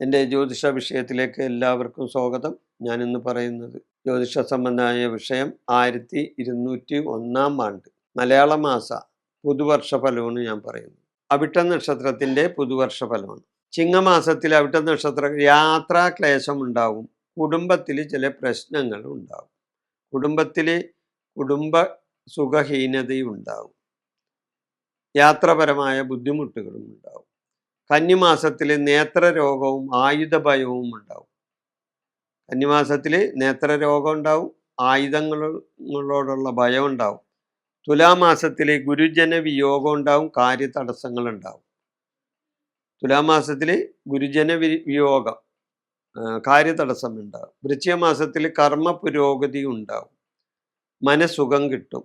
എന്റെ ജ്യോതിഷ വിഷയത്തിലേക്ക് എല്ലാവർക്കും സ്വാഗതം. ഞാൻ ഇന്ന് പറയുന്നത് ജ്യോതിഷ സംബന്ധമായ വിഷയം ആയിരത്തി ഇരുന്നൂറ്റി ഒന്നാം ആണ്ട് മലയാള മാസ പുതുവർഷ ഫലമാണ് ഞാൻ പറയുന്നത്. അവിട്ട നക്ഷത്രത്തിന്റെ പുതുവർഷ ഫലമാണ്. ചിങ്ങമാസത്തിൽ അവിട്ട നക്ഷത്ര യാത്രാ ക്ലേശം ഉണ്ടാവും. കുടുംബത്തിൽ ചില പ്രശ്നങ്ങൾ ഉണ്ടാവും. കുടുംബത്തിൽ കുടുംബ സുഖഹീനതയും ഉണ്ടാവും. യാത്രപരമായ ബുദ്ധിമുട്ടുകളും ഉണ്ടാവും. കന്നിമാസത്തിൽ നേത്രരോഗവും ആയുധഭയവും ഉണ്ടാവും. കന്നിമാസത്തിൽ നേത്രരോഗം ഉണ്ടാവും ആയുധങ്ങളോടുള്ള ഭയം ഉണ്ടാവും. തുലാമാസത്തിൽ ഗുരുജന വിയോഗം ഉണ്ടാവും കാര്യതടസ്സങ്ങൾ ഉണ്ടാവും. തുലാമാസത്തിൽ ഗുരുജന വിയോഗം കാര്യതടസ്സം ഉണ്ടാവും. വൃശ്ചികമാസത്തിൽ കർമ്മ പുരോഗതി ഉണ്ടാവും. മനസുഖം കിട്ടും.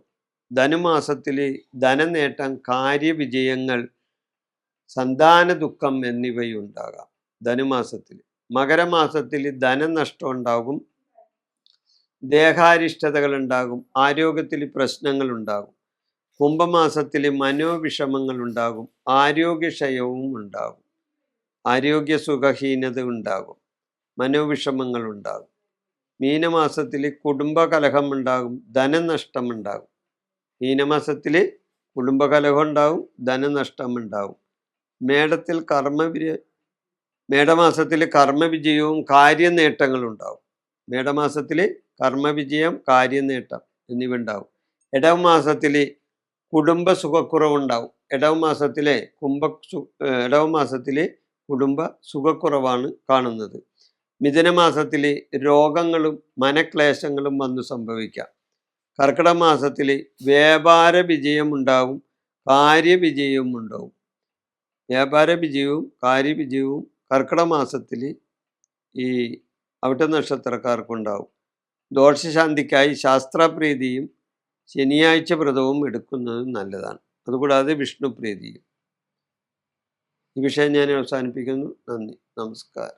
ധനുമാസത്തിൽ ധനനേട്ടം കാര്യവിജയങ്ങൾ സന്താന ദുഃഖം എന്നിവയുണ്ടാകാം. ധനുമാസത്തിൽ. മകരമാസത്തിൽ ധനനഷ്ടം ഉണ്ടാകും ദേഹാരിഷ്ടതകൾ ഉണ്ടാകും ആരോഗ്യത്തിൽ പ്രശ്നങ്ങൾ ഉണ്ടാകും കുംഭമാസത്തിൽ മനോവിഷമങ്ങൾ ഉണ്ടാകും ആരോഗ്യക്ഷയവും ഉണ്ടാകും. ആരോഗ്യ സുഖഹീനത ഉണ്ടാകും. മനോവിഷമങ്ങൾ ഉണ്ടാകും മീനമാസത്തിൽ കുടുംബകലഹം ഉണ്ടാകും ധനനഷ്ടം ഉണ്ടാകും മീനമാസത്തിൽ കുടുംബകലഹം ഉണ്ടാകും ധനനഷ്ടം ഉണ്ടാകും മേടത്തിൽ കർമ്മവിര മേടമാസത്തിൽ കർമ്മവിജയവും കാര്യനേട്ടങ്ങളും ഉണ്ടാവും മേടമാസത്തിൽ കർമ്മവിജയം കാര്യനേട്ടം എന്നിവ ഉണ്ടാവും ഇടവമാസത്തിൽ കുടുംബ സുഖക്കുറവുണ്ടാവും ഇടവമാസത്തിലെ കുംഭ സു ഇടവമാസത്തിൽ കുടുംബ സുഖക്കുറവാണ് കാണുന്നത്. മിഥുനമാസത്തിൽ രോഗങ്ങളും മനക്ലേശങ്ങളും വന്ന് സംഭവിക്കാം. കർക്കിടക മാസത്തിൽ വ്യാപാര വിജയമുണ്ടാവും കാര്യവിജയവും ഉണ്ടാവും വ്യാപാര വിജയവും കാര്യവിജയവും കർക്കിടക മാസത്തിൽ ഈ അവിട്ട നക്ഷത്രക്കാർക്കുണ്ടാവും ദോഷശാന്തിക്കായി ശാസ്ത്രപ്രീതിയും ശനിയാഴ്ച വ്രതവും എടുക്കുന്നത് നല്ലതാണ്. അതുകൂടാതെ വിഷ്ണുപ്രീതിയും. ഈ വിഷയം ഞാൻ അവസാനിപ്പിക്കുന്നു നന്ദി. നമസ്കാരം.